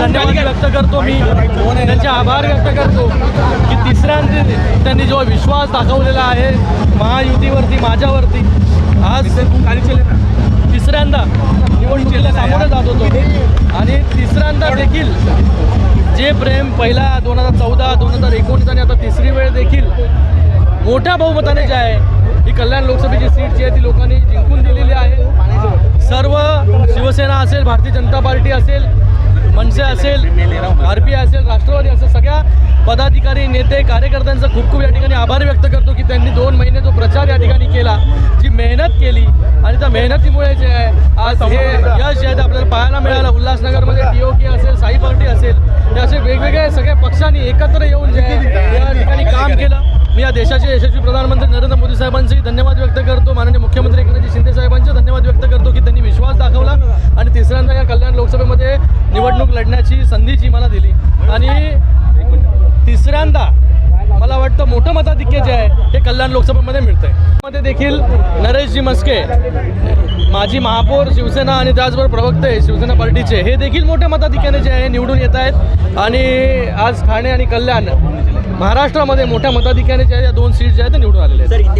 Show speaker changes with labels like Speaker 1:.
Speaker 1: धन्यवाद व्यक्त करतो मी. त्यांचे आभार व्यक्त करतो. की तिसऱ्यांनी त्यांनी जो विश्वास दाखवलेला आहे महायुतीवरती माझ्यावरती आज तिसऱ्यांदा निवडणुकीला सामोरं जात होतो. आणि तिसऱ्यांदा देखील जे प्रेम पहिला दोन हजार चौदा दोन हजार एकोणीस आणि आता तिसरी वेळ देखील मोठ्या बहुमताने जे आहे ही कल्याण लोकसभेची सीट जी आहे ती लोकांनी जिंकून दिलेली आहे. सर्व शिवसेना असेल भारतीय जनता पार्टी असेल मनसे असेल आर पी आय असेल राष्ट्रवादी असेल सगळ्या पदाधिकारी नेते कार्यकर्त्यांचा खूप खूप या ठिकाणी आभार व्यक्त करतो की त्यांनी दोन महिने जो प्रचार या ठिकाणी केला जी मेहनत केली आणि त्या मेहनतीमुळे जे आहे आज हे यश जे आहे ते आपल्याला पाहायला मिळालं. उल्हासनगरमध्ये टी ओ के असेल साई पार्टी असेल हे असे वेगवेगळ्या सगळ्या पक्षांनी एकत्र येऊन जे आहे या ठिकाणी काम केलं. मी या देशाचे यशस्वी प्रधानमंत्री नरेंद्र मोदी साहेबांचेही धन्यवाद व्यक्त करतो. माननीय मुख्यमंत्री एकनाथजी शिंदे साहेबांचे धन्यवाद व्यक्त करतो की त्यांनी विश्वास दाखवला आणि तिसऱ्यांदा या कल्याण लोकसभेमध्ये निवडणूक लढण्याची संधी जी मला दिली. आणि तिसऱ्यांदा मला वाटतं मोठं मताधिक्य जे आहे हे कल्याण लोकसभेमध्ये मिळतंय. मध्ये देखील नरेशजी मस्के माजी महापौर शिवसेना आणि त्याचबरोबर प्रवक्ते शिवसेना पार्टीचे हे देखील मोठ्या मताधिक्याने जे आहे निवडून येत आहेत. आणि आज ठाणे आणि कल्याण महाराष्ट्रामध्ये मोठ्या मताधिक्याने ज्या या दोन सीट ज्या आहेत ते निवडून आलेले आहेत.